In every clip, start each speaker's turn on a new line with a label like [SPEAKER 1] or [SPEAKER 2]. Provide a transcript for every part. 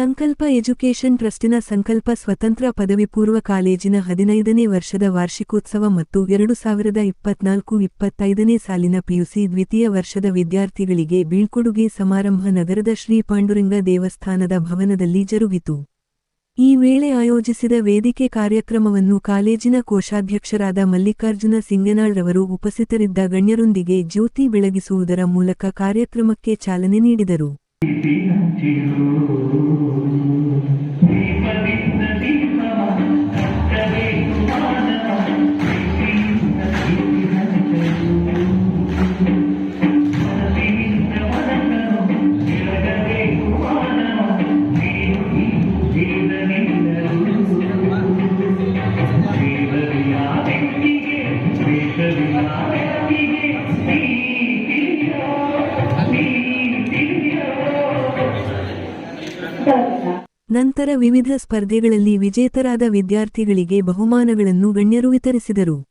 [SPEAKER 1] ಸಂಕಲ್ಪ ಎಜುಕೇಷನ್ ಟ್ರಸ್ಟಿನ ಸಂಕಲ್ಪ ಸ್ವತಂತ್ರ ಪದವಿಪೂರ್ವ ಕಾಲೇಜಿನ ಹದಿನೈದನೇ ವರ್ಷದ ವಾರ್ಷಿಕೋತ್ಸವ ಮತ್ತು ಎರಡು ಸಾವಿರದ ಇಪ್ಪತ್ನಾಲ್ಕು ಇಪ್ಪತ್ತೈದನೇ ಸಾಲಿನ ಪಿಯುಸಿ ದ್ವಿತೀಯ ವರ್ಷದ ವಿದ್ಯಾರ್ಥಿಗಳಿಗೆ ಬೀಳ್ಕೊಡುಗೆ ಸಮಾರಂಭ ನಗರದ ಶ್ರೀ ಪಾಂಡುರಂಗ ದೇವಸ್ಥಾನದ ಭವನದಲ್ಲಿ ಜರುಗಿತು. ಈ ವೇಳೆ ಆಯೋಜಿಸಿದ ವೇದಿಕೆ ಕಾರ್ಯಕ್ರಮವನ್ನು ಕಾಲೇಜಿನ ಕೋಶಾಧ್ಯಕ್ಷರಾದ ಮಲ್ಲಿಕಾರ್ಜುನ ಸಿಂಗನಾಳ್ ರವರು ಉಪಸ್ಥಿತರಿದ್ದ ಗಣ್ಯರೊಂದಿಗೆ ಜ್ಯೋತಿ ಬೆಳಗಿಸುವುದರ ಮೂಲಕ ಕಾರ್ಯಕ್ರಮಕ್ಕೆ ಚಾಲನೆ ನೀಡಿದರು. ನಂತರ ವಿವಿಧ ಸ್ಪರ್ಧೆಗಳಲ್ಲಿ ವಿಜೇತರಾದ ವಿದ್ಯಾರ್ಥಿಗಳಿಗೆ ಬಹುಮಾನಗಳನ್ನು ಗಣ್ಯರು ವಿತರಿಸಿದರು.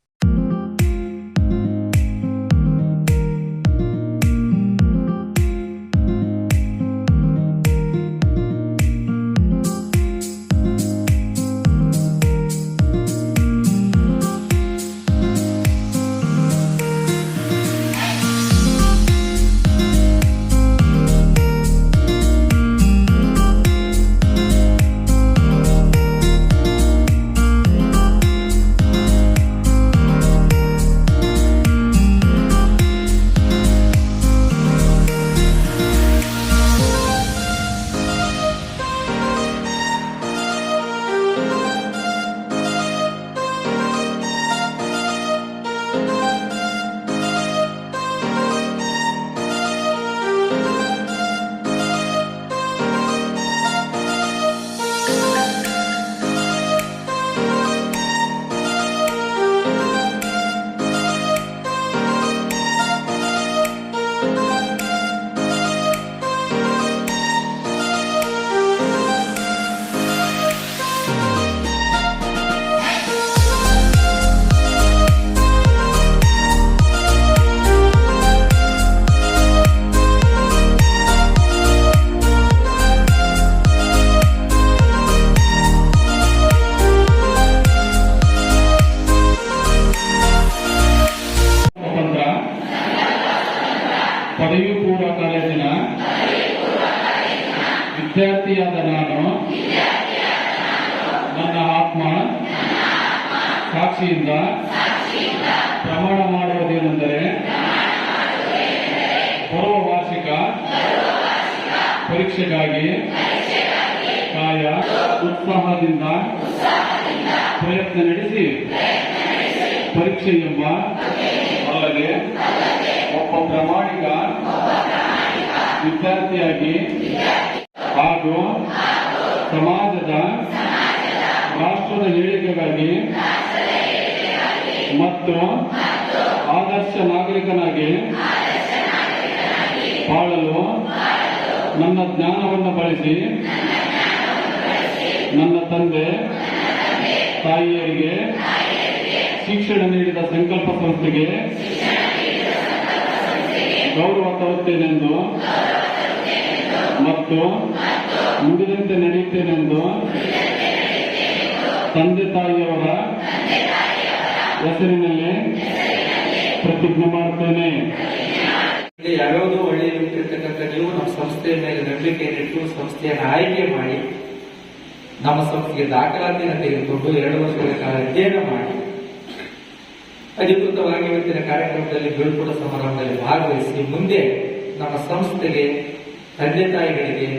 [SPEAKER 2] ಸಾಕ್ಷಿಯಿಂದ ಪ್ರಮಾಣ ಮಾಡುವುದೇನೆಂದರೆ ಬರುವ ವಾರ್ಷಿಕ ಪರೀಕ್ಷೆಗಾಗಿ ಕಾಯ ಉತ್ಸಾಹದಿಂದ ಪ್ರಯತ್ನ ನಡೆಸಿ ಪರೀಕ್ಷೆ ಎಂಬ ಅಲ್ಲದೆ ಒಬ್ಬ ಪ್ರಾಮಾಣಿಕ ವಿದ್ಯಾರ್ಥಿಯಾಗಿ ಹಾಗೂ ಸಮಾಜದ ಏಳಿಗೆಗಾಗಿ ಮತ್ತು ಆದರ್ಶ ನಾಗರಿಕನಾಗಿ ಬಾಳಲು ನನ್ನ ಜ್ಞಾನವನ್ನು ಬಳಸಿ ನನ್ನ ತಂದೆ ತಾಯಿಯರಿಗೆ ಶಿಕ್ಷಣ ನೀಡಿದ ಸಂಕಲ್ಪ ಸಂಸ್ಥೆಗೆ ಗೌರವ ತರುತ್ತೇನೆಂದು ಮತ್ತು ಮುಂದಿನಂತೆ ನಡೆಯುತ್ತೇನೆಂದು ತಂದೆ ತಾಯಿಯವರ ಹೆಸರಿನಲ್ಲಿ ಪ್ರತಿಜ್ಞೆ ಮಾಡುತ್ತೇನೆ
[SPEAKER 3] ಯಾವ್ಯಾವುದೋ ಒಳ್ಳೆಯ ಇಟ್ಟಿರ್ತಕ್ಕಂಥ ನೀವು ನಮ್ಮ ಸಂಸ್ಥೆಯ ಮೇಲೆ ನಂಬಿಕೆ ಇಟ್ಟು ಸಂಸ್ಥೆಯನ್ನು ಆಯ್ಕೆ ಮಾಡಿ, ನಮ್ಮ ಸಂಸ್ಥೆಗೆ ದಾಖಲಾತಿಯನ್ನು ತೆಗೆದುಕೊಂಡು ಎರಡು ವರ್ಷಗಳ ಕಾಲ ಅಧ್ಯಯನ ಮಾಡಿ, ಅಧಿಕೃತವಾಗಿ ಇವತ್ತಿನ ಕಾರ್ಯಕ್ರಮದಲ್ಲಿ ಬೀಳ್ಕೊಡ ಸಮಾರಂಭದಲ್ಲಿ ಭಾಗವಹಿಸಿ ಮುಂದೆ ನಮ್ಮ ಸಂಸ್ಥೆಗೆ ತಂದೆ ತಾಯಿಗಳಿಗೆ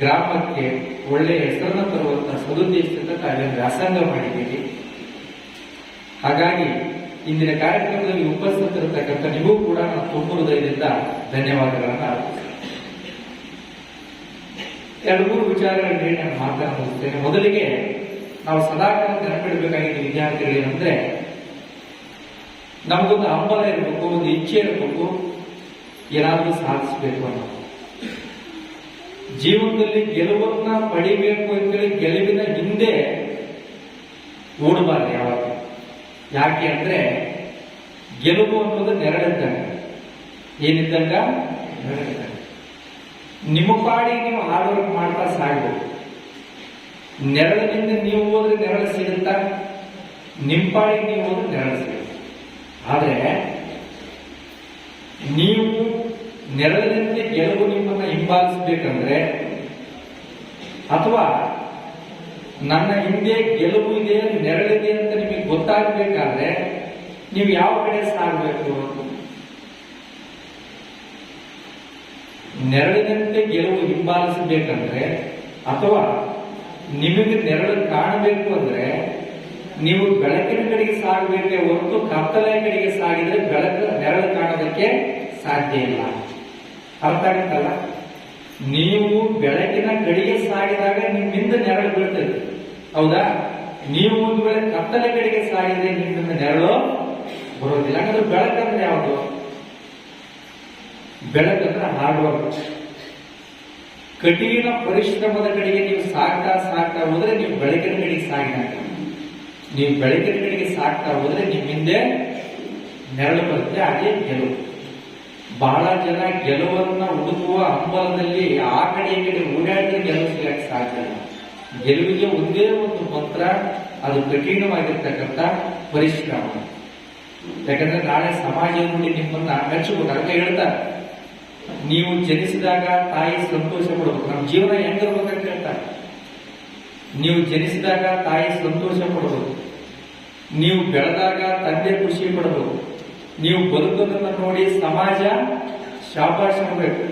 [SPEAKER 3] ಗ್ರಾಮಕ್ಕೆ ಒಳ್ಳೆಯ ಹೆಸರನ್ನು ತರುವಂತಹ ಸದುದ್ದೇಶದಿಂದ ತಾವೇನು ವ್ಯಾಸಂಗ ಮಾಡಿದ್ದೀರಿ. ಹಾಗಾಗಿ ಇಂದಿನ ಕಾರ್ಯಕ್ರಮದಲ್ಲಿ ಉಪಸ್ಥಿತರತಕ್ಕಂಥ ನಿಮಗೂ ಕೂಡ ನಾನು ತುಂಬ ಹೃದಯದಿಂದ ಧನ್ಯವಾದಗಳನ್ನು ಅರ್ಪಿಸ್ತೇನೆ ಎರಡು ಮೂರು ವಿಚಾರಗಳ ಮೇಲೆ ನಾನು ಮಾತನಾಡುತ್ತೇನೆ ಮೊದಲಿಗೆ ನಾವು ಸದಾಕಾಲ ನೆನಪಿಡಬೇಕಾಗಿದ್ದ ವಿದ್ಯಾರ್ಥಿಗಳು ಏನಂದ್ರೆ ನಮಗೊಂದು ಹಂಬಲ ಇರಬೇಕು, ಒಂದು ಇಚ್ಛೆ ಇರಬೇಕು, ಏನಾದರೂ ಸಾಧಿಸಬೇಕು ಅನ್ನೋದು. ಜೀವನದಲ್ಲಿ ಗೆಲುವನ್ನ ಪಡಿಬೇಕು ಅಂತೇಳಿ ಗೆಲುವಿನ ಹಿಂದೆ ಓಡಬಾರ್ದು ಯಾವಾಗ ಯಾಕೆ ಅಂದ್ರೆ ಗೆಲುವು ಅನ್ನೋದು ನೆರಳಿದ್ದಂಗ. ಏನಿದ್ದಂಗ? ನಿಮ್ಮ ಪಾಡಿ ನೀವು ಹಾರ್ಡ್ ವರ್ಕ್ ಮಾಡ್ತಾ ಸಾಗಬೇಕು ನೆರಳಿನಿಂದ ನೀವು ಹೋದ್ರೆ ನೆರಳು ಸಿಗುತ್ತಾ? ಪಾಡಿ ನೀವು ಹೋದ್ರೆ ನೆರಳು ಸಿಗುತ್ತೆ. ಆದ್ರೆ ನೀವು ನೆರಳಿನಿಂದ ಗೆಲುವು ನಿಮ್ಮನ್ನ ಹಿಂಬಾಲಿಸಬೇಕಂದ್ರೆ ಅಥವಾ ನನ್ನ ಹಿಂದೆ ಗೆಲುವು ಇದೆ ನೆರಳಿದೆ ಅಂತ ನಿಮಗೆ ಗೊತ್ತಾಗಬೇಕಾದ್ರೆ ನೀವು ಯಾವ ಕಡೆ ಸಾಗಬೇಕು? ನೆರಳಿನಂತೆ ಗೆಲುವು ಹಿಂಬಾಲಿಸಬೇಕಂದ್ರೆ ಅಥವಾ ನಿಮಗೆ ನೆರಳು ಕಾಣಬೇಕು ಅಂದ್ರೆ ನೀವು ಬೆಳಕಿನ ಕಡೆಗೆ ಸಾಗಬೇಕೇ ಹೊರತು ಕತ್ತಲೆ ಕಡೆಗೆ ಸಾಗಿದ್ರೆ ಬೆಳಕು ನೆರಳು ಕಾಣೋದಕ್ಕೆ ಸಾಧ್ಯ ಇಲ್ಲ. ಅರ್ಥ ಆಗುತ್ತಲ್ಲ? ನೀವು ಬೆಳಕಿನ ಕಡೆಗೆ ಸಾಗಿದಾಗ ನಿಮ್ಮಿಂದ ನೆರಳು ಬೀಳ್ತದೆ. ಹೌದಾ? ನೀವು ಒಂದು ವೇಳೆ ಕತ್ತಲೆ ಕಡೆಗೆ ಸಾಗಿದ್ರೆ ನಿಮ್ಮಿಂದ ನೆರಳು ಬರೋದಿಲ್ಲ. ಯಾಕಂದ್ರೆ ಬೆಳಕಂದ್ರೆ ಯಾವುದು? ಬೆಳಕಂದ್ರೆ ಹಾರ್ಡ್ ವರ್ಕ್ ಕಠಿಣ ಪರಿಶ್ರಮದ ಕಡೆಗೆ ನೀವು ಸಾಕ್ತಾ ಸಾಕ್ತಾ ಹೋದ್ರೆ ನೀವು ಬೆಳಕಿನ ಕಡೆಗೆ ಸಾಗಿದಾಗ ನೀವು ಬೆಳಕಿನ ಕಡೆಗೆ ಸಾಕ್ತಾ ಹೋದ್ರೆ ನಿಮ್ಮ ಹಿಂದೆ ನೆರಳು ಬರುತ್ತೆ ಅದೇ ಗೆಲುವು. ಬಹಳ ಜನ ಗೆಲುವನ್ನ ಹುಡುಕುವ ಹಂಬಲದಲ್ಲಿ ಆ ಕಡೆ ಈ ಕಡೆ ಓಡಾಡಿದ್ರೆ ಗೆಲುವು ಸಿಗಕ್ಕೆ ಸಾಧ್ಯ ಇಲ್ಲ. ಗೆಲುವಿಗೆ ಒಂದೇ ಒಂದು ಮಂತ್ರ, ಅದು ಕಠಿಣವಾಗಿರ್ತಕ್ಕಂಥ ಪರಿಶ್ರಮ. ಯಾಕಂದ್ರೆ ನಾಳೆ ಸಮಾಜ ನೋಡಿ ನಿಮ್ಮನ್ನ ಮೆಚ್ಚಬೇಕು ಹೇಳ್ತಾರೆ, ನೀವು ಜನಿಸಿದಾಗ ತಾಯಿ ಸಂತೋಷ ಪಡಬೇಕು. ನಮ್ಮ ಜೀವನ ಹೆಂಗಿರ್ಬೇಕಂತ ಹೇಳ್ತಾರೆ ನೀವು ಜನಿಸಿದಾಗ ತಾಯಿ ಸಂತೋಷ ಪಡಬೇಕು. ನೀವು ಬೆಳೆದಾಗ ತಂದೆ ಖುಷಿ ಪಡಬೇಕು. ನೀವು ಬದುಕೋದನ್ನು ನೋಡಿ ಸಮಾಜ ಶಾಪಾಶ ಮಾಡಬೇಕು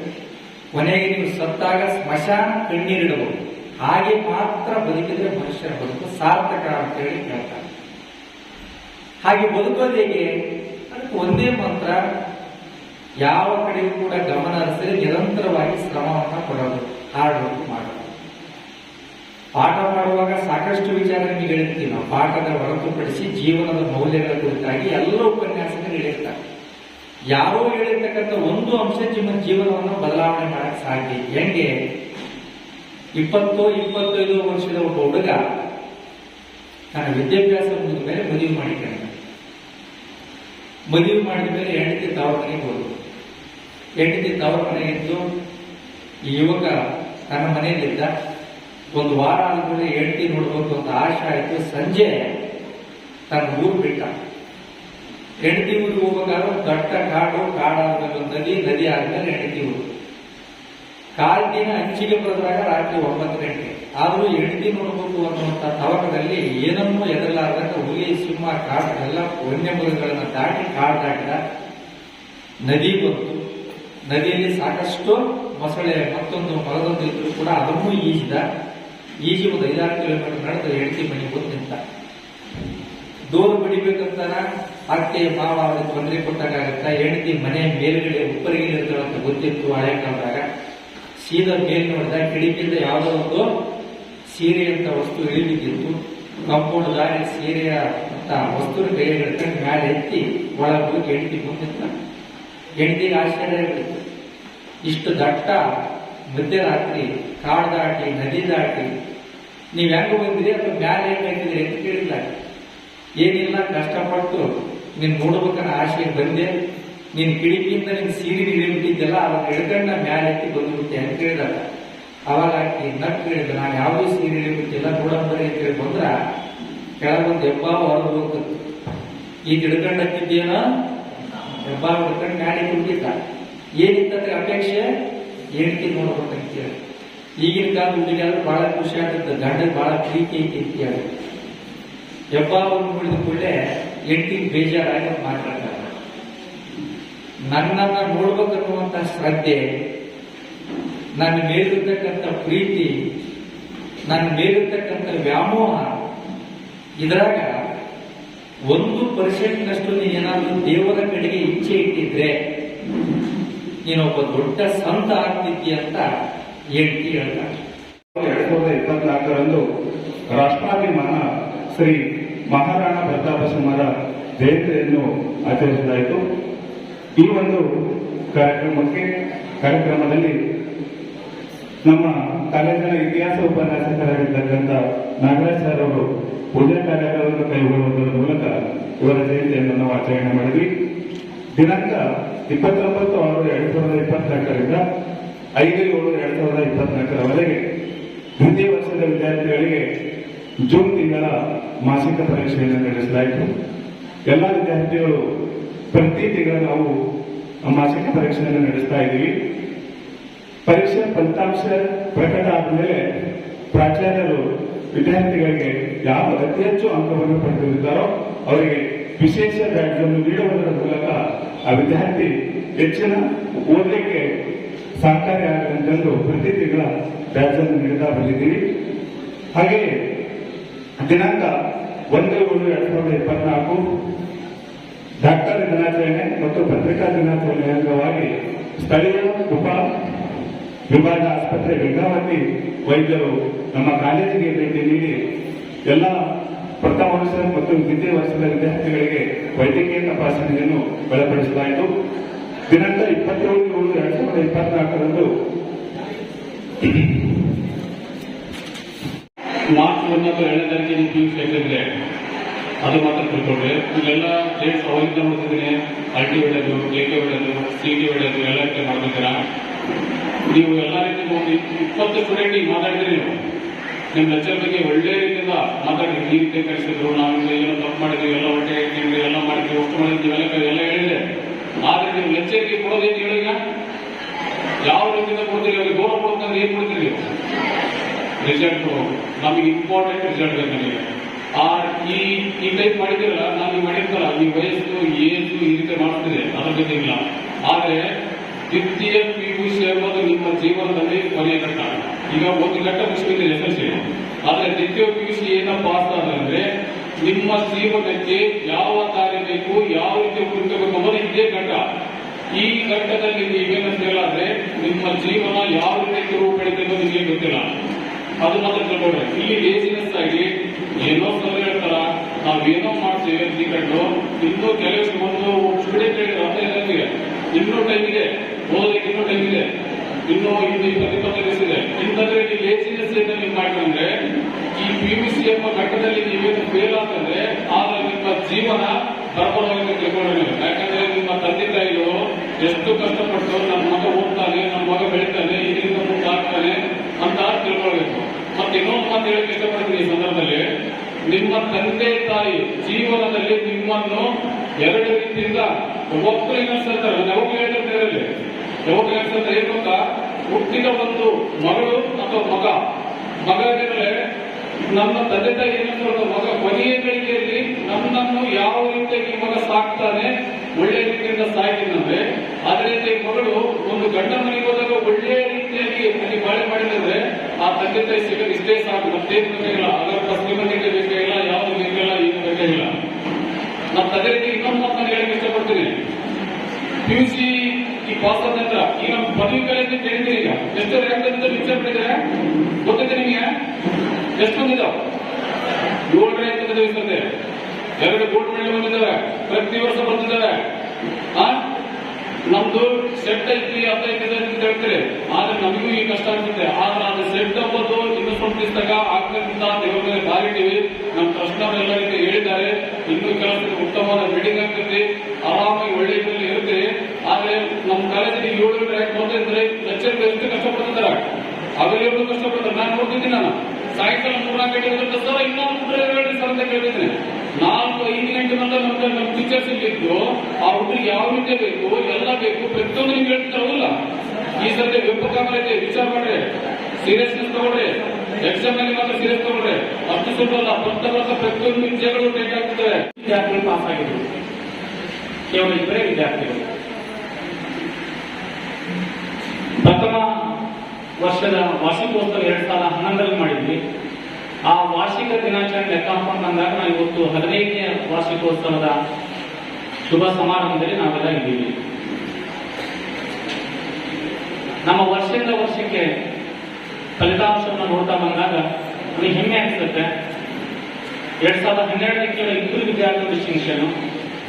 [SPEAKER 3] ಕೊನೆಗೆ ನೀವು ಸತ್ತಾಗ ಸ್ಮಶಾನ ಕಣ್ಣೀರಿಡಬಹುದು ಹಾಗೆ ಮಾತ್ರ ಬದುಕಿದ್ರೆ ಮನುಷ್ಯರ ಬದುಕು ಸಾರ್ಥಕ ಅಂತ ಹೇಳಿ ಹೇಳ್ತಾರೆ. ಹಾಗೆ ಬದುಕೋದು ಹೇಗೆ? ಅದಕ್ಕೆ ಒಂದೇ ಮಂತ್ರ, ಯಾವ ಕಡೆಯೂ ಕೂಡ ಗಮನ ಹರಿಸದೆ ನಿರಂತರವಾಗಿ ಶ್ರಮವನ್ನು ಕೊಡೋದು, ಹಾರ್ಡ್ ವರ್ಕ್ ಮಾಡೋದು. ಪಾಠ ಮಾಡುವಾಗ ಸಾಕಷ್ಟು ವಿಚಾರ ನಿಮಗೆ ಹೇಳಿರ್ತೀವಿ ನಾವು ಪಾಠದ ಹೊರತುಪಡಿಸಿ ಜೀವನದ ಮೌಲ್ಯಗಳ ಕುರಿತಾಗಿ ಎಲ್ಲ ಉಪನ್ಯಾಸಗಳು ಹೇಳಿರ್ತಾರೆ ಯಾರೋ ಹೇಳಿರ್ತಕ್ಕಂಥ ಒಂದು ಅಂಶ ನಿಮ್ಮ ಜೀವನವನ್ನು ಬದಲಾವಣೆ ಮಾಡಕ್ ಸಾಧ್ಯ ಹೆಂಗೆ? ಇಪ್ಪತ್ತು, ಇಪ್ಪತ್ತೈದು ವರ್ಷದ ಒಬ್ಬ ಹುಡುಗ ತನ್ನ ವಿದ್ಯಾಭ್ಯಾಸ ಮುಗಿದ ಮೇಲೆ ಮದುವೆ ಮಾಡಿದ್ದಾನೆ. ಮದುವೆ ಮಾಡಿದ ಮೇಲೆ ಹೆಂಡತಿ ತವರ ಮನೆಗೆ ಹೆಂಡತಿ ತವರ ಮನೆಗಿದ್ದು ಈ ಯುವಕ ತನ್ನ ಮನೆಯಲ್ಲಿದ್ದ ಒಂದು ವಾರ ಆದ್ಮೇಲೆ ಹೆಂಡತಿ ನೋಡ್ಬೇಕು ಅಂತ ಆಶೆ ಆಯ್ತು. ಸಂಜೆ ತನ್ನ ಊರು ಬಿಟ್ಟ. ಹೆಂಡತಿ ಊರಿಗೆ ಹೋಗ್ಬೇಕಾದ್ರೆ ದಟ್ಟ ಕಾಡು ಕಾಡಾದ್ಮೇಲೆ ಒಂದು ನದಿ ನದಿ ಆದ್ಮೇಲೆ ಹೆಂಡತಿ ಊರು. ದಿನ ಅಂಚಿಗೆ ಬರೆದಾಗ ರಾತ್ರಿ ಒಂಬತ್ತು ಗಂಟೆ. ಆದರೂ ಹೆಂಡತಿ ನೋಡ್ಬೇಕು ಅನ್ನುವಂಥ ತವಕದಲ್ಲಿ ಏನನ್ನೂ ಎದರಲಾರ್ದಾಗ ಹುಲಿ, ಸಿಂಹ, ಕಾಡು, ಎಲ್ಲ ವನ್ಯಮೃಗಗಳನ್ನ ದಾಟಿ ಕಾಡು ದಾಟಿದ ನದಿ ಬಂತು. ನದಿಯಲ್ಲಿ ಸಾಕಷ್ಟು ಮೊಸಳೆ, ಮತ್ತೊಂದು ಮರದೊಂದು ಇದ್ರು ಕೂಡ ಅದನ್ನೂ ಈಜಿದ. ಈಜಿ ಒಂದು ಐದಾರು ಕಿಲೋಮೀಟರ್ ನಡೆದು ಹೆಂಡತಿ ಮನೆ ಬಂದು ನಿಂತ. ದೂರ ಬಿಡಿಬೇಕಂತಾನ? ಅತ್ತೆ, ಮಾವ ಅವ್ರಿಗೆ ತೊಂದರೆ ಕೊಟ್ಟಾಗತ್ತ ಹೆಂಡತಿ ಮನೆ ಮೇಲ್ಗಡೆ ಉಪ್ಪರಿಗೆ ಇರ್ತಾಳಂತ ಗೊತ್ತಿತ್ತು ಹಳೆ ಕಾಲದಾಗ. ಸೀದಾ ಮೇಲ್ ನೋಡಿದ ಕಿಡಿಕಿಂದ ಯಾವುದೋ ಒಂದು ಸೀರೆ ಅಂತ ವಸ್ತು ಇಳಿಬಿದ್ದಿತ್ತು ಕಂಪೌಂಡ್ ದಾರಿ ಸೀರೆಯ ಅಂತ ವಸ್ತುನ ಕೈಯಲ್ಲಿ ಹಿಡ್ಕೊಂಡು ಎತ್ತಿ ಒಳಗೆ ಹೋಗಿ ಹೆಂಡತಿ ಮುಂದಿತ್ತ ಹೆಂಡತಿ ಆಶ್ಚರ್ಯ ಇಷ್ಟು ದಟ್ಟ ಮಧ್ಯರಾತ್ರಿ ಕಾಡು ದಾಟಿ ನದಿ ದಾಟಿ ನೀವ್ ಹೆಂಗ ಬಂದಿರಿ ಅಥವಾ ಮ್ಯಾಲೆ ಏನ್ ಹಾಕಿದ್ರಿ ಅಂತ ಕೇಳಿಲ್ಲ. ಏನಿಲ್ಲ, ಕಷ್ಟಪಟ್ಟು ನೀನ್ ನೋಡ್ಬೇಕನ್ನ ಆಸೆ ಬಂದೆ. ನೀನ್ ಕಿಡಿಕಿಯಿಂದ ನಿನ್ ಸೀರೆ ನಿಂತಿದ್ದೆಲ್ಲ ಅವಾಗ ಹಿಡ್ಕೊಂಡ ಮ್ಯಾಲೆ ಎತ್ತಿ ಬಂದ್ಬಿಟ್ಟೆ ಅಂತ ಕೇಳಿದಾಗ ಅವಾಗ ಆಕಿ ನಟ್ ಹೇಳಿದ, ನಾನು ಯಾವುದೂ ಸೀರೆ ಇಳಿಬಿಟ್ಟಿಲ್ಲ ನೋಡಂಬರಿ ಅಂತ ಹೇಳಿ ಬಂದ್ರ, ಕೆಳಗೊಂದು ಹೆಬ್ಬ ಹೊರಗೆ ಹೋಗ್ತದೆ. ಈಗ ಹಿಡ್ಕೊಂಡ್ ಹತ್ತಿದ್ದೇನೋ? ಹೆಬ್ಬ ಹಿಡ್ಕೊಂಡು ಮ್ಯಾಲೆ ಕುಂತಿದ್ದ ಏನಿತ್ತಂದ್ರೆ ಅಪೇಕ್ಷೆ? ಹೆಂಡತಿ ನೋಡ್ಬೇಕಂತ ಹೇಳಿ. ಈಗಿನ ಕಾಲ ಹುಡುಗಿಯಾದ್ರೆ ಬಹಳ ಖುಷಿ ಆಗುತ್ತೆ ಗಂಡಗೆ ಬಹಳ ಪ್ರೀತಿ ಐತಿ ಆಗುತ್ತೆ ಯಪ್ಪ ಬಂದು ಕುಳಿದ ಕೂಡಲೇ ಎಂಟಿಗೆ ಬೇಜಾರಾಗಿ ಮಾತಾಡ್ತಾರೆ ನನ್ನನ್ನ ನೋಡ್ಬೇಕನ್ನುವಂತ ಶ್ರದ್ಧೆ, ನನ್ನ ಮೇಲಿರ್ತಕ್ಕಂಥ ಪ್ರೀತಿ, ನನ್ನ ಮೇಲಿರ್ತಕ್ಕಂಥ ವ್ಯಾಮೋಹ, ಇದ್ರಾಗ ಒಂದು ಪರ್ಸೆಂಟ್ನಷ್ಟು ಏನಾದರೂ ದೇವರ ಕಡೆಗೆ ಇಚ್ಛೆ ಇಟ್ಟಿದ್ರೆ ನೀನೊಬ್ಬ ದೊಡ್ಡ ಸಂತ ಆಗ್ತಿದ್ದಿ ಅಂತ ಹೇಳ್ತಿ ಅಂತ.
[SPEAKER 4] ಎರಡ್ ಸಾವಿರದ ಇಪ್ಪತ್ನಾಲ್ಕರಂದು ರಾಷ್ಟ್ರಾಭಿಮಾನ ಶ್ರೀ ಮಹಾರಾಣಾ ಪ್ರತಾಪ ಸಿಂಹರ ಜಯಂತಿಯನ್ನು ಆಚರಿಸಲಾಯಿತು. ಈ ಒಂದು ಕಾರ್ಯಕ್ರಮಕ್ಕೆ, ಕಾರ್ಯಕ್ರಮದಲ್ಲಿ ನಮ್ಮ ಕಾಲೇಜಿನ ಇತಿಹಾಸ ಉಪನ್ಯಾಸಕರಾಗಿರ್ತಕ್ಕಂಥ ನಾಗರಾಜ್ ಸರ್ ಅವರು ಪೂಜಾ ಕಾರ್ಯಕ್ರಮವನ್ನು ಕೈಗೊಳ್ಳುವುದರ ಮೂಲಕ ಇವರ ಜಯಂತಿಯನ್ನು ನಾವು ಆಚರಣೆ ಮಾಡಿದ್ವಿ. ದಿನಾಂಕ ಇಪ್ಪತ್ತೊಂಬತ್ತು ಆರು ಎರಡ್ ಸಾವಿರದ ಇಪ್ಪತ್ನಾಲ್ಕರಿಂದ ಐದು ಏಳು ಎರಡು ಸಾವಿರದ ಇಪ್ಪತ್ನಾಲ್ಕರವರೆಗೆ ದ್ವಿತೀಯ ವರ್ಷದ ವಿದ್ಯಾರ್ಥಿಗಳಿಗೆ ಜೂನ್ ತಿಂಗಳ ಮಾಸಿಕ ಪರೀಕ್ಷೆಯನ್ನು ನಡೆಸಲಾಯಿತು. ಎಲ್ಲ ವಿದ್ಯಾರ್ಥಿಗಳು ಪ್ರತಿ ತಿಂಗಳ ನಾವು ಮಾಸಿಕ ಪರೀಕ್ಷೆಯನ್ನು ನಡೆಸ್ತಾ ಇದ್ದೀವಿ. ಪರೀಕ್ಷೆ ಫಲಿತಾಂಶ ಪ್ರಕಟ ಆದಮೇಲೆ ಪ್ರಾಚಾರ್ಯರು ವಿದ್ಯಾರ್ಥಿಗಳಿಗೆ ಯಾವ ಅತಿ ಹೆಚ್ಚು ಅಂಕವನ್ನು ಪಡೆದಿದ್ದಾರೋ ಅವರಿಗೆ ವಿಶೇಷ ಬ್ಯಾಡ್ಜ್ ಅನ್ನು ನೀಡುವುದರ ಮೂಲಕ ಆ ವಿದ್ಯಾರ್ಥಿ ಹೆಚ್ಚಿನ ಓದಲಿಕ್ಕೆ ಸಹಕಾರಿಯಾಗದಂತೆಂದು ಪ್ರತಿ ತಿಂಗಳ ಬ್ಯಾಚ್ ಅನ್ನು ನೀಡುತ್ತಾ ಬಂದಿದ್ದೀವಿ. ಹಾಗೆಯೇ ದಿನಾಂಕ ಒಂದು ಏಳು ಎರಡ್ ಸಾವಿರದ ಇಪ್ಪತ್ನಾಲ್ಕು ಡಾಕ್ಟರ್ ದಿನಾಚರಣೆ ಮತ್ತು ಪತ್ರಿಕಾ ದಿನಾಚರಣೆ ಅಂಗವಾಗಿ ಸ್ಥಳೀಯ ಉಪ ವಿಭಾಗ ಆಸ್ಪತ್ರೆ ಗಂಗಾವತಿ ವೈದ್ಯರು ನಮ್ಮ ಕಾಲೇಜಿಗೆ ಭೇಟಿ ನೀಡಿ ಎಲ್ಲ ಪ್ರಥಮ ವರ್ಷ ಮತ್ತು ದ್ವಿತೀಯ ವರ್ಷದ ವಿದ್ಯಾರ್ಥಿಗಳಿಗೆ ವೈದ್ಯಕೀಯ ತಪಾಸಣೆಯನ್ನು ಒಳಪಡಿಸಲಾಯಿತು ದಿನಾಂಕ ಇಪ್ಪತ್ತೇಳು ಏಳು ಎರಡ್ ಸಾವಿರದ ಇಪ್ಪತ್ನಾಲ್ಕರಂದು
[SPEAKER 2] ಮಾರ್ಚ್ ಒಂದು ಅಥವಾ ಎರಡನೇ ತಾರೀಕಿನ ಪಿ ಯು ಅದು ಮಾತ್ರ ತಿಳ್ಕೊಂಡ್ರೆ ಇಲ್ಲೆಲ್ಲ ಡೇಟ್ಸ್ ಅವಾಗಿಂದ ನೋಡ್ತಿದ್ದೀನಿ. ಟಿ ಒಳ್ಳೆದು, ಕೆ ಕೆ ಒಳ್ಳೆದು ಸಿ ಟಿ ಒಳ್ಳೆದು, ಎಲ್ಲ ರೀತಿ ಮಾಡ್ತಿದ್ದೀರಾ? ನೀವು ಎಲ್ಲ ರೀತಿ ಹೋಗಿ ಇಪ್ಪತ್ತು ಸ್ಟೂಡೆಂಟ್ ಈಗ ಮಾತಾಡಿದ್ರಿ ನೀವು. ನಿಮ್ಮ ಲೆಕ್ಚರ್ ಬಗ್ಗೆ ಒಳ್ಳೆ ರೀತಿಯಿಂದ ಮಾತಾಡಿದ್ರಿ ಈ ರೀತಿ ಕಳಿಸಿದ್ರು, ನಾವು ಏನೋ ತಪ್ಪು ಮಾಡಿದ್ವಿ, ಎಲ್ಲ ನಿಮ್ಗೆ ಎಲ್ಲ ಮಾಡಿದ್ವಿ, ಒಟ್ಟು ಮಾಡಿದ್ವಿ, ಎಲ್ಲ ಎಲ್ಲ ಹೇಳಿದೆ ಆದ್ರೆ ನೀವು ಎಚ್ಚರಿಕೆ ಕೊಡೋದೇನು ಹೇಳಿಲ್ಲ? ಯಾವ ರೀತಿಯಿಂದ ಕೊಡ್ತೀರಿ ಅವ್ರಿಗೆ ಗೌರವ ಕೊಡ್ತಾರೆ ಏನ್ ಕೊಡ್ತೀರಿ? ರಿಸಲ್ಟ್ ನಮಗೆ ಇಂಪಾರ್ಟೆಂಟ್ ರಿಸಲ್ಟ್ ನನಗೆ ಆ, ಈ ಈ ಟೈಪ್ ಮಾಡಿದಿರಲ್ಲ ನಾನು ಮಾಡಿರ್ತಾರ ಈ ವಯಸ್ಸು, ಏಜು ಈ ರೀತಿ ಮಾಡ್ತಿದೆ ಅದ್ರ ಜೊತೆ ಇಲ್ಲ. ಆದ್ರೆ ದ್ವಿತೀಯ ಪಿ ಯು ಸಿ ಎಂಬುದು ನಿಮ್ಮ ಜೀವನದಲ್ಲಿ ಕೊನೆಯ ಘಟ್ಟ. ಈಗ ಒಂದು ಘಟ್ಟ ಮುಗಿಸ್ಬಿಟ್ಟಿದೆ ಎಸ್ ಎಲ್ ಸಿ. ಆದ್ರೆ ದ್ವಿತೀಯ ಪಿ ಯು ಸಿ ಏನಪ್ಪ ಪಾಸ್ ಆದ್ರೆ ನಿಮ್ಮ ಜೀವನಕ್ಕೆ ಯಾವ ಕಾರ್ಯ ಬೇಕು, ಯಾವ ರೀತಿ ಕುರಿತಬೇಕು ಅನ್ನೋದು ಇದೇ ಘಟ್ಟ. ಈ ಘಟ್ಟದಲ್ಲಿ ನೀವೇನಂತ ಹೇಳಾದ್ರೆ, ನಿಮ್ಮ ಜೀವನ ಯಾವ ರೀತಿ ರೂಪ ಪಡಿತದೆ ನಿಮಗೆ ಗೊತ್ತಿಲ್ಲ. ಅದು ಮಾತ್ರ ತಿಳ್ಕೊಂಡ್ರೆ ಇಲ್ಲಿ ಲೇಸಿನೆಸ್ ಆಗಿ ಏನೋ ಸಲ ಹೇಳ್ತಾರ, ನಾವೇನೋ ಮಾಡ್ತೀವಿ ಅಂತ ಕಂಡು ಇನ್ನೂ ಕೆಲವು ಒಂದು ಸ್ಟೂಡೆಂಟ್ ಹೇಳಿದ್ರು ಅದೇ ನನಗೆ ಇನ್ನೂ ಟೈಮ್ ಇದೆ. ಓದೋದಕ್ಕೆ ಇನ್ನೂ ಟೈಮ್ ಇದೆ. ಇನ್ನೂ ಇಲ್ಲಿ ಇಪ್ಪತ್ತೈದು ಇದೆ. ಇಲ್ಲಿ ಲೇಸಿನೆಸ್ ಏನ ನೀವು ಮಾಡಿದ್ರೆ ಪಿ ಸಿ ಎಂಬ ಘಟ್ಟದಲ್ಲಿ ನೀವೇನು ಫೇಲ್ ಆದರೆ ಆಗ ನಿಮ್ಮ ಜೀವನ ಬರ್ಬರವಾಗಿ ತಿಳ್ಕೊಂಡಿದ್ದೀವಿ ಯಾಕಂದ್ರೆ ನಿಮ್ಮ ತಂದೆ ತಾಯಿಗಳು ಎಷ್ಟು ಕಷ್ಟಪಟ್ಟು ನಮ್ಮ ಮಗ ಓದ್ತಾನೆ, ನಮ್ಮ ಮಗ ಬೆಳಿತಾನೆ ಇದರಿಂದ ಮುಂದೆ ಆಗ್ತಾನೆ ಅಂತ ತಿಳ್ಕೊಳ್ಬೇಕು ಮತ್ತೆ ಇನ್ನೊಂದು ಮಾತು ಹೇಳಕ್ಕೆ ಇಷ್ಟಪಡ್ತೀನಿ ಈ ಸಂದರ್ಭದಲ್ಲಿ. ನಿಮ್ಮ ತಂದೆ ತಾಯಿ ಜೀವನದಲ್ಲಿ ನಿಮ್ಮನ್ನು ಎರಡು ರೀತಿಯಿಂದ ಒಬ್ಬರು ಅನ್ಸರ್ತಾರೆ ಯಾವಾಗ ಹೇಳ್ತಿರ್ತಾರೆ ಯಾವಾಗ ಹೇಳ್ತಾರೆ ಏನು ಹುಟ್ಟಿದ ಒಂದು ಮಗಳು ಅಥವಾ ಮಗ. ಮಗ ನಮ್ಮ ತಂದೆ ತಾಯಿ ಏನಂದ್ರೆ ಮಗ ಕೊನೆಯ ಗಳಿಗೆಯಲ್ಲಿ ನಮ್ಮನ್ನು ಯಾವ ರೀತಿಯಾಗಿ ಮಗ ಸಾಕ್ತಾನೆ ಒಳ್ಳೆ ರೀತಿಯಿಂದ ಸಾಕಿದಂತೆ ಅದೇ. ರೀತಿ ಮಗಳು ಒಂದು ಗಂಡ ಮನೆಗೆ ಹೋದಾಗ ಒಳ್ಳೆ ರೀತಿಯಾಗಿ ಅಲ್ಲಿ ಬಾಳೆ ಮಾಡಿದ್ರೆ ಆ ತಂದೆ ತಾಯಿ ಸಿಗಲು ಇಷ್ಟೇ ಸಾಕು. ಮತ್ತೆ ಬೇಕಾಗಿಲ್ಲ ಅದರ ಶ್ರೀಮಂತಿಗೆ ಬೇಕಾಗಿಲ್ಲ ಯಾವುದು ಬೇಕಾಗಿಲ್ಲ ಏನು ಬೇಕಾಗಿಲ್ಲ ನಾನು ಅದೇ ರೀತಿ ಇನ್ನೊಂದು ಮಾತನ್ನು ಹೇಳಕ್ಕೆ ಇಷ್ಟಪಡ್ತೀನಿ. ಪಿ ಯು ಸಿ ಈ ಪಾಸ್ ಆದ ನಂತರ, ಈಗ ಪದವಿ ಕಾಲೇಜ್ ಈಗ. ಎಷ್ಟು ರ್ಯಾಂಕ್ ಅಂತ ವಿಚಾರ ಮಾಡಿದ್ರೆ ಗೊತ್ತಿದೆ ನಿಮಗೆ? ಎಷ್ಟು ಬಂದಿದ್ದಾವೆ ಬಂದಿದ್ದಾವೆ ಈ ಎರಡು ಗೋಲ್ಡ್ ಮೆಡಲ್ ಬಂದಿದ್ದಾವೆ. ಪ್ರತಿ ವರ್ಷ ಬಂದಿದ್ದಾವೆ. ಆ? ನಮ್ದು ಸೆಟ್ ಐತಿ ಅಂತ ಇದೆ ಅಂತ ಹೇಳ್ತೀರಿ. ಆದ್ರೆ ನಮಗೂ ಈ ಕಷ್ಟ ಆಗ್ತದೆ ಆದ್ರೆ ಅದು ಸೆಟ್ ಇನ್ನು ಸ್ವಲ್ಪ ದಿವಸದಾಗ ಆಗ್ತದಂತ ದೇವರ ಬಾರಿಟ್ಟಿವಿ ನಮ್ಮ ಟ್ರಸ್ಟ್ನವರು ಎಲ್ಲ ರೀತಿ ಹೇಳಿದ್ದಾರೆ. ಇನ್ನೂ ಕೆಲಸಕ್ಕೆ ಉತ್ತಮವಾದ ಬಿಲ್ಡಿಂಗ್ ಆಗ್ತೈತಿ. ಆರಾಮಾಗಿ ಒಳ್ಳೆ ಇದರಲ್ಲಿ ಇರುತ್ತೆ. ಆದ್ರೆ ನಮ್ಮ ಕಾಲೇಜಿಗೆ ಏಳು ರ್ಯಾಂಕ್ ಬಂದಿದ್ರೆ ಲೆಕ್ಚರ್ ಎಷ್ಟು ಕಷ್ಟಪಡ್ತಿದ್ದಾರೆ? ಅವರೇ ಕಷ್ಟಪಡ್ತಾರೆ. ನಾನು ನೋಡ್ತಿದ್ದೀನಿ ನಾನು. ಸಾಯಂಕಾಲ ಮೂರ್ನಾಲ್ಕು ಗಂಟೆ ಸರ್ ಇನ್ನೊಂದು ಮೂರು ಹೇಳಿ ಸರ್ ಅಂತ ಕೇಳಿದ್ದೀನಿ ನಾಲ್ಕು, ಐದು ಗಂಟೆ ನಂತರ ನಮ್ಮ ನಮ್ಮ ಟೀಚರ್ಸ್ ಇಲ್ಲಿದ್ದು ಆ ಹುಡುಗರಿಗೆ ಯಾವ ರೀತಿ ಬೇಕು ಎಲ್ಲ ಬೇಕು. ಪ್ರತಿಯೊಂದು ನಿಮ್ಗೆ ಹೇಳ್ತಾರಲ್ಲ ಈ ಸರ್ತಿ ಕ್ಯಾಮರಾ ಇದೆ, ವಿಚಾರ ಮಾಡ್ರಿ. ಸೀರಿಯಸ್ನೆಸ್ ತಗೊಳ್ರಿ. ಎಕ್ಸಾಮ್ ಅಲ್ಲಿ ಮಾತ್ರ ಸೀರಿಯಸ್ ತಗೊಳ್ರಿ. ಅಷ್ಟು ಸ್ವಲ್ಪ ಅಲ್ಲ ಬರ್ತಾ ಬರ್ತಾ ಪ್ರತಿಯೊಂದು ವಿಷಯಗಳು ಟೇಕ್ ಆಗ್ತದೆ
[SPEAKER 5] ವಿದ್ಯಾರ್ಥಿಗಳು ಪಾಸ್ ಆಗಿದ್ರು. ಕೇವಲ ಇಬ್ಬರೇ ವಿದ್ಯಾರ್ಥಿಗಳು ಪ್ರಥಮ ವರ್ಷದ ವಾರ್ಷಿಕೋತ್ಸವ ಎರಡ್ ಸಾವಿರದ ಹನ್ನೊಂದರಲ್ಲಿ ಮಾಡಿದ್ವಿ. ಆ ವಾರ್ಷಿಕ ದಿನಾಚರಣೆ ಲೆಕ್ಕ ಹಾಕೊಂಡು ಬಂದಾಗ ನಾವು ಇವತ್ತು ಹದಿನೈದನೇ ವಾರ್ಷಿಕೋತ್ಸವದ ಶುಭ ಸಮಾರಂಭದಲ್ಲಿ ನಾವೆಲ್ಲ ಇದ್ದೀವಿ. ನಮ್ಮ ವರ್ಷದಿಂದ ವರ್ಷಕ್ಕೆ ಫಲಿತಾಂಶವನ್ನು ನೋಡ್ತಾ ಬಂದಾಗ ನಮಗೆ ಹೆಮ್ಮೆ ಅನಿಸುತ್ತೆ. ಎರಡ್ ಸಾವಿರದ ಹನ್ನೆರಡಕ್ಕೆ ಇಬ್ಬರು ವಿದ್ಯಾರ್ಥಿ ಡಿಸ್ಟಿಂಕ್ಷನ್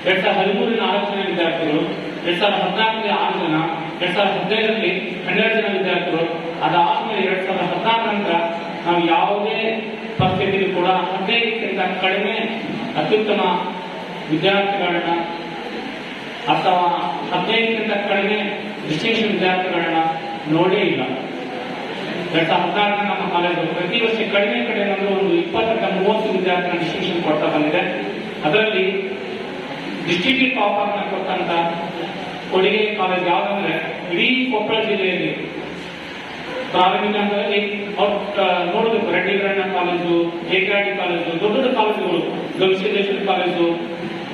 [SPEAKER 5] ಎರಡ್ ಸಾವಿರದ ಹದಿಮೂರಿನ ನಾಲ್ಕು ವಿದ್ಯಾರ್ಥಿ ಎರಡ್ ಸಾವಿರದ ಹದಿನಾಲ್ಕರಲ್ಲಿ ಆರು ಜನ ಎರಡ್ ಸಾವಿರದ ಹದಿನೈದರಲ್ಲಿ ಹನ್ನೆರಡು ಜನ ವಿದ್ಯಾರ್ಥಿಗಳು, ಅದಾದ್ಮೇಲೆ ಎರಡ್ ಸಾವಿರದ ಹದಿನಾಲ್ಕು ನಂತರ ನಾವು ಯಾವುದೇ ಪರಿಸ್ಥಿತಿಯಲ್ಲಿ ಕೂಡ ಹದಿನೈದಕ್ಕಿಂತ ಕಡಿಮೆ ಅತ್ಯುತ್ತಮ ವಿದ್ಯಾರ್ಥಿಗಳನ್ನ ಅಥವಾ ಹದಿನೈದಕ್ಕಿಂತ ಕಡಿಮೆ ವಿಶೇಷ ವಿದ್ಯಾರ್ಥಿಗಳನ್ನ ನೋಡೇ ಇಲ್ಲ. ಎರಡ್ ಸಾವಿರದ ಹದಿನಾರರ ನಮ್ಮ ಕಾಲೇಜು ಪ್ರತಿ ವರ್ಷ ಕಡಿಮೆ ಕಡೆ ಅಂದ್ರೆ ಒಂದು ಇಪ್ಪತ್ತರಿಂದ ಮೂವತ್ತು ವಿದ್ಯಾರ್ಥಿಗಳ ಡಿಸ್ಟಿಂಕ್ಷನ್ ಕೊಡ್ತಾ ಬಂದಿದೆ. ಅದರಲ್ಲಿ ಡಿಸ್ಟ್ರಿಕ್ಟ್ ಟಾಪರ್ನ ಕೊಟ್ಟಂತ ಕೊಡುಗೆ ಕಾಲೇಜ್ ಯಾವ್ದಂದ್ರೆ, ಇಡೀ ಕೊಪ್ಪಳ ಜಿಲ್ಲೆಯಲ್ಲಿ. ಪ್ರಾರಂಭಿಕ ಹಂತದಲ್ಲಿ ನೋಡಬೇಕು ರೆಡ್ಡಿಗರಣ್ಣ ಕಾಲೇಜು ಹೇಗ್ರಾಡಿ ಕಾಲೇಜು ದೊಡ್ಡ ದೊಡ್ಡ ಕಾಲೇಜುಗಳು, ಗವಿಸಿದ್ದೇಶ್ವರ ಕಾಲೇಜು.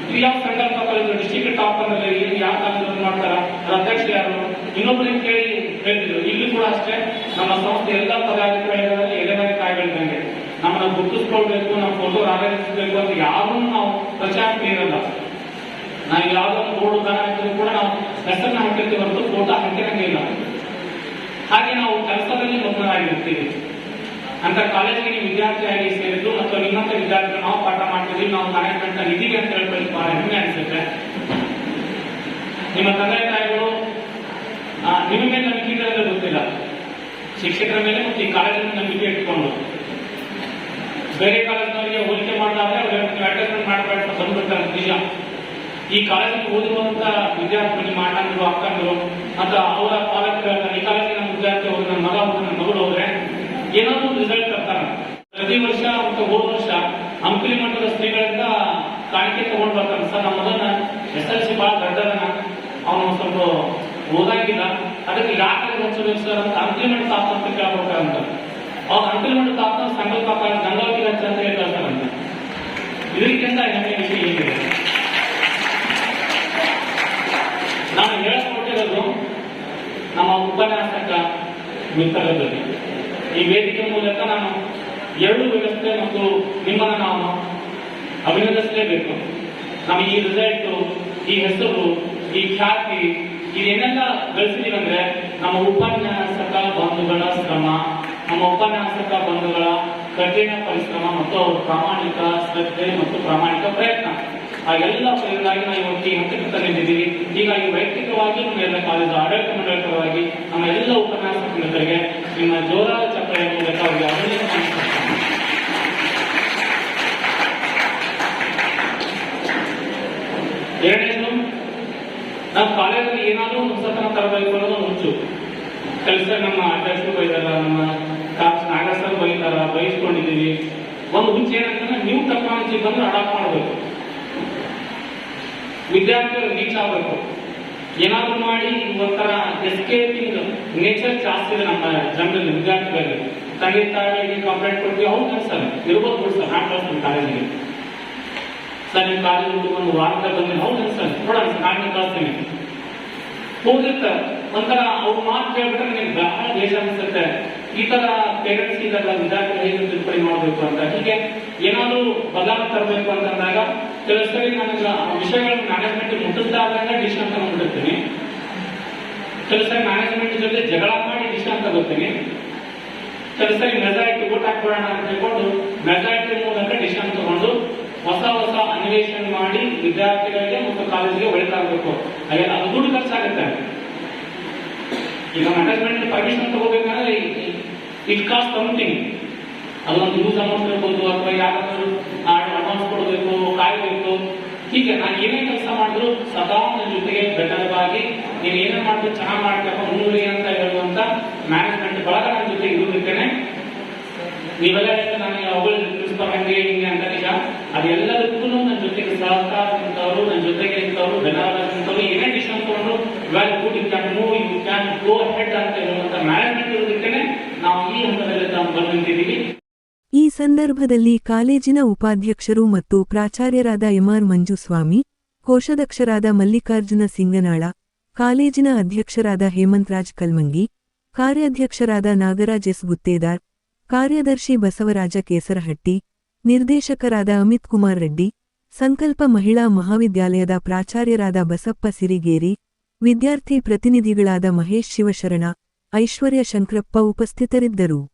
[SPEAKER 5] ಕ್ರಿಯಾ ಸಂಕಲ್ಪ ಕಾಲೇಜು ಡಿಸ್ಟ್ರಿಕ್ಟ್ ಟಾಪ್ ಅಂದ್ರೆ ಏನು ಯಾವ ಕಾಲೇಜು ಮಾಡ್ತಾರ? ಅಧ್ಯಕ್ಷ ಯಾರು? ಇನ್ನೊಬ್ಬರಿಗೆ ಕೇಳಿ ಹೇಳಿದ್ರು ಇಲ್ಲಿ ಕೂಡ ಅಷ್ಟೇ, ನಮ್ಮ ಸಂಸ್ಥೆ ಎಲ್ಲ ಪದಾಧಿಕಾರಿಗಳಲ್ಲಿ ಎಲೆಮರೆ ಕಾಯಿಗಳಿದ್ದಂಗೆ ನಮ್ಮನ್ನ ಗುರುತಿಸ್ಕೊಳ್ಬೇಕು, ನಮ್ಮ ಫೋಟೋ ರಾಗರಿಸಬೇಕು ಅಂತ ಯಾರನ್ನೂ ನಾವು ಪ್ರಚಾರಕ್ಕೆ ಇರಲ್ಲ ನಾವು ಯಾವುದೋ ಒಂದು ಬೋರ್ಡ್ ಹಾಕಿದ್ರು ಕೂಡ ನಾವು ಹೆಸರನ್ನ ಹಾಕಿರ್ತೀವಿ ಹೊರತು ಫೋಟೋ ಹಾಕಿರಂಗೆ ಇಲ್ಲ. ಹಾಗೆ ನಾವು ಕೆಲಸದಲ್ಲಿ ಮಗ್ನರಾಗಿರ್ತೀವಿ ಅಂತ ಕಾಲೇಜಿಗೆ ನೀವು ವಿದ್ಯಾರ್ಥಿಯಾಗಿ ಸೇರಿದ್ದು ಮತ್ತು ನಿಮ್ಮಂತ ವಿದ್ಯಾರ್ಥಿಗಳು ನಾವು ಪಾಠ ಮಾಡ್ತೀವಿ ನಾವು ಮ್ಯಾನೇಜ್ಮೆಂಟ್ನ ನಿಧಿಗೆ ಅಂತ ಹೇಳ್ಕೊಳ್ಳಿ, ಬಹಳ ಹೆಮ್ಮೆ ಅನಿಸುತ್ತೆ. ನಿಮ್ಮ ತಂದೆ ತಾಯಿಗಳು ನಿಮ್ಮ ಮೇಲೆ ನಂಬಿಕೆ ಇರೋದು ಗೊತ್ತಿಲ್ಲ. ಶಿಕ್ಷಕರ ಮೇಲೆ ಮತ್ತು ಈ ಕಾಲೇಜಿನ ನಂಬಿಕೆ ಇಟ್ಕೊಂಡು. ಬೇರೆ ಕಾಲೇಜಿನವರಿಗೆ ಹೋಲಿಕೆ ಮಾಡಿದಾಗ ಅಡ್ಜಸ್ಟ್ಮೆಂಟ್ ಮಾಡಬೇಡ ಬಂದ್ಬಿಡ್ತಾರೆ, ನಿಜ. ಈ ಕಾಲೇಜಿಗೆ ಓದಿರುವಂತ ವಿದ್ಯಾರ್ಥಿಗಳು ಅಣ್ಣಂದ್ರು ಅಕ್ಕಂದ್ರು ಮತ್ತು ಅವರ ಪಾಲಕರ ಈ ಕಾಲೇಜಿನ ವಿದ್ಯಾರ್ಥಿ ಹೋದ್ರೆ ನನ್ನ ಮಗ ನನ್ನ ಮಗಳು ಹೋದ್ರೆ ಏನಾದ್ರು ರಿಸಲ್ಟ್ ತರ್ತಾರೆ. ಪ್ರತಿ ವರ್ಷ ಮತ್ತು ಹೋದ ವರ್ಷ ಹಂಪಿ ಮಠದ ಸ್ತ್ರೀಗಳಿಂದ ಕಾಣಿಕೆ ತಗೊಂಡ್ ಬರ್ತಾನೆ ಸರ್, ನಮ್ಮ ಮಗನ ಎಸ್ ಎಲ್ ಸಿ ಬಹಳ ದೊಡ್ಡದನ. ಅವನು ಸ್ವಲ್ಪ ಓದಾಗಿಲ್ಲ ಅದಕ್ಕೆ ಯಾಕೆ ಹಚ್ಚಬೇಕು ಸರ್ ಅಂತ ಅಂಕಲಿ ಮಟ್ಟ ತಾಪ ಅಂತ ಕೇಳ್ಬೇಕಾರಂತ ಅವ್ರ ಅಂಕಲಿ ಮಟ್ಟ ತಾಪ ಸಂಕಲ್ಪ ಗಂಗಾವತಿ ಹಚ್ಚ ಅಂತ ಹೇಳ್ತಾರಂತ ಇದಕ್ಕಿಂತ ಹೆಮ್ಮೆ ವಿಷಯ ಏನಿದೆ ನಾನು ಹೇಳಿಕೊಟ್ಟಿರೋದು ನಮ್ಮ ಉಪನ್ಯಾಸಕ ಮಿತ್ರರಲ್ಲಿ ಈ ವೇದಿಕೆ ಮೂಲಕ ನಾನು ಎರಡು ವ್ಯವಸ್ಥೆ ಮತ್ತು ನಿಮ್ಮನ್ನು ನಾವು ಅಭಿನಂದಿಸಲೇಬೇಕು. ನಾವು ಈ ರಿಸಲ್ಟ್ ಈ ಹೆಸರು, ಈ ಖ್ಯಾತಿ ಇದೇನೆಲ್ಲ ಗಳಿಸಿದೀವಿ ಅಂದ್ರೆ ನಮ್ಮ ಉಪನ್ಯಾಸಕ ಬಂಧುಗಳ ಶ್ರಮ, ನಮ್ಮ ಉಪನ್ಯಾಸಕ ಬಂಧುಗಳ ಕಠಿಣ ಪರಿಶ್ರಮ ಮತ್ತು ಅವರ ಪ್ರಾಮಾಣಿಕ ಶ್ರದ್ಧೆ ಮತ್ತು ಪ್ರಾಮಾಣಿಕ ಪ್ರಯತ್ನ. ಆ ಎಲ್ಲ ಪ್ರಯೋಗವಾಗಿ ನಾವು ಇವತ್ತು ಈ ಹಂತಕ್ಕೆ ತಂದಿದ್ದೀವಿ. ಹೀಗಾಗಿ ವೈಯಕ್ತಿಕವಾಗಿ ನಮ್ಮ ಎಲ್ಲ ಕಾಲೇಜು ಆಡಳಿತ ಮಂಡಳಿ ನಮ್ಮ ಎಲ್ಲ ಉಪನ್ಯಾಸಕ ಮಿತ್ರರಿಗೆ ನಿಮ್ಮ ಜೋರಾದ ಚಪ್ಪಾಳೆ ಮೂಲಕ ಅವರಿಗೆ ಅಭಿನಂದನೆ. ಎರಡನೇದು ನಮ್ಮ ಕಾಲೇಜಲ್ಲಿ ಏನಾದರೂ ಹೊಸತನ ತರಬೇಕು ಅನ್ನೋದು ಹುಚ್ಚು. ಕೆಲಸ ನಮ್ಮ ಅಧ್ಯಕ್ಷರು ಬೈದಾರ, ನಮ್ಮ ಕಾಸ್ ಬೈತಾರ ಬಯಸ್ಕೊಂಡಿದ್ದೀವಿ ಒಂದು ಹುಚ್ಚು ಏನಂತಂದ್ರೆ ನೀವು ಟೆಕ್ನಾಲಜಿ ಬಂದ್ರೆ ಅಡಾಪ್ಟ್ ಮಾಡಬೇಕು. ವಿದ್ಯಾರ್ಥಿಗಳು ರೀಚ್ ಆಗಬೇಕು. ಏನಾದ್ರು ಮಾಡಿ ಒಂಥರ ಎಸ್ಕೇಪಿಂಗ್ ನೇಚರ್ ಜಾಸ್ತಿ ಇದೆ ನಮ್ಮ ಜನರಲ್ಲಿ ವಿದ್ಯಾರ್ಥಿಗಳಲ್ಲಿ. ತಂದೆ ತಾಯಿಗಳಿಗೆ ಕಂಪ್ಲೇಂಟ್ ಕೊಡ್ತೀವಿ, ಹೌದು ಸರ್ ಇರ್ಬೋದು ಸರ್, ನಾನು ಕಳಿಸ್ತೀನಿ ಕಾಲೇಜಿಗೆ. ಸರ್ ನಿಮ್ಮ ಕಾಲೇಜ್ ಒಂದು ವಾರ್ತೆ ಬಂದ್ರೆ ಹೌದು ಸರ್ ನೋಡೋಣ ಸರ್, ನಾನು ಕಳಿಸ್ತೀನಿ. ಹೋಗಿರ್ತಾರೆ ಒಂಥರ ಅವ್ರ ಮಾತು ಕೇಳ್ಬಿಟ್ರೆ ನಿಮ್ಗೆ ಬಹಳ ದೇಶ ಅನ್ಸುತ್ತೆ. ಈ ತರ ಪೇರೆಂಟ್ಸ್ ಇದೆಲ್ಲ ವಿದ್ಯಾರ್ಥಿಗಳು ಹೇಗೆ ತಿಳ್ಕೊಳ್ಳಿ ಮಾಡಬೇಕು ಅಂತ. ಹೀಗೆ ಏನಾದ್ರು ಬದಲಾವಣೆ ತರಬೇಕು ಅಂತಂದಾಗ ಕೆಲವು ಸರಿ ನನಗೆ ಆ ವಿಷಯಗಳನ್ನ ಮ್ಯಾನೇಜ್ಮೆಂಟ್ ಮುಟ್ಟಿಸ್ದಾದಾಗ ಡಿಸಿಷನ್ ತಗೊಂಡ್ಬಿಡ್ತೀನಿ ಕೆಲವು ಸರಿ ಮ್ಯಾನೇಜ್ಮೆಂಟ್ ಜೊತೆ ಜಗಳ ಮಾಡಿ ಡಿಸಿಷನ್ ತಗೋತೀನಿ ಕೆಲವು ಸರಿ ಮೆಜಾರಿಟಿ ಓಟ್ ಹಾಕ್ಬಿಡೋಣ ಅಂತ ಹೇಳ್ಕೊಂಡು ಮೆಜಾರಿಟಿ ಮೂಲಕ ಡಿಸಿಷನ್ ತಗೊಂಡು ಹೊಸ ಹೊಸ ಅನ್ವೇಷಣೆ ಮಾಡಿ ವಿದ್ಯಾರ್ಥಿಗಳಿಗೆ ಮತ್ತು ಕಾಲೇಜಿಗೆ ಒಳಿತಾಗಬೇಕು ಹಾಗೆ ಅದು ದುಡ್ಡು ಖರ್ಚಾಗುತ್ತೆ. ಈಗ ಮ್ಯಾನೇಜ್ಮೆಂಟ್ ಪರ್ಮಿಷನ್ ತಗೋಬೇಕಂದ್ರೆ ಇಟ್ ಕಾಸ್ಟ್ ಸಮಥಿಂಗ್ ಅದೊಂದು ಯೂಸ್ ಅಮೌಂಟ್ ಇರ್ಬೋದು ಅಥವಾ ಯಾರಾದ್ರೂ ಕೊಡಬೇಕು ಕಾಯಬೇಕು. ಹೀಗೆ ನಾನು ಏನೇ ಕೆಲಸ ಮಾಡಿದ್ರು ಸದಾ ನನ್ನ ಜೊತೆಗೆ ಬೆಟರ್ ಆಗಿ ನೀನು ಏನೇ ಮಾಡಿದ್ರು ಚೆನ್ನಾಗಿ ಮಾಡ್ತಪ್ಪ ಮುನ್ನುಡಿ ಅಂತ ಹೇಳುವಂತ ಮ್ಯಾನೇಜ್ಮೆಂಟ್ ಬಳಗ ನನ್ನ ಜೊತೆ ಇರುವುದಕ್ಕೇನೆ ನೀವೆಲ್ಲ ನಾನು ಅವುಗಳ ಪ್ರಿನ್ಸಿಪಲ್ ಹಂಗೆ ಹಿಂಗೆ ಅಂತ ನಿಜ ಅದೆಲ್ಲದಕ್ಕೂ ನನ್ನ ಜೊತೆಗೆ ಸಹಕಾರ ನಿಂತವರು ನನ್ನ ಜೊತೆಗೆ ನಿಂತವರು ಬೆನಾರಸ್ ಏನೇ ಡಿಸಿಷನ್ ತಗೊಂಡ್ರು well good can move you can go head ಅಂತ ಹೇಳುವಂತ ಮ್ಯಾನೇಜ್ಮೆಂಟ್ ಇರೋದಕ್ಕೆ ನಾವು ಈ ಹಂತದಲ್ಲಿ ತಾವು ಬಂದಿದ್ದೀವಿ
[SPEAKER 1] ಈ ಸಂದರ್ಭದಲ್ಲಿ ಕಾಲೇಜಿನ ಉಪಾಧ್ಯಕ್ಷರು ಮತ್ತು ಪ್ರಾಚಾರ್ಯರಾದ ಎಂಆರ್ ಮಂಜುಸ್ವಾಮಿ, ಕೋಶಾಧ್ಯಕ್ಷರಾದ ಮಲ್ಲಿಕಾರ್ಜುನ ಸಿಂಗನಾಳ, ಕಾಲೇಜಿನ ಅಧ್ಯಕ್ಷರಾದ ಹೇಮಂತರಾಜ್ ಕಲ್ಮಂಗಿ, ಕಾರ್ಯಾಧ್ಯಕ್ಷರಾದ ನಾಗರಾಜ್ ಎಸ್. ಗುತ್ತೇದಾರ್, ಕಾರ್ಯದರ್ಶಿ ಬಸವರಾಜ ಕೇಸರಹಟ್ಟಿ, ನಿರ್ದೇಶಕರಾದ ಅಮಿತ್ ಕುಮಾರ್ ರೆಡ್ಡಿ, ಸಂಕಲ್ಪ ಮಹಿಳಾ ಮಹಾವಿದ್ಯಾಲಯದ ಪ್ರಾಚಾರ್ಯರಾದ ಬಸಪ್ಪ ಸಿರಿಗೇರಿ, ವಿದ್ಯಾರ್ಥಿ ಪ್ರತಿನಿಧಿಗಳಾದ ಮಹೇಶ್ ಶಿವಶರಣ, ಐಶ್ವರ್ಯ ಶಂಕರಪ್ಪ ಉಪಸ್ಥಿತರಿದ್ದರು.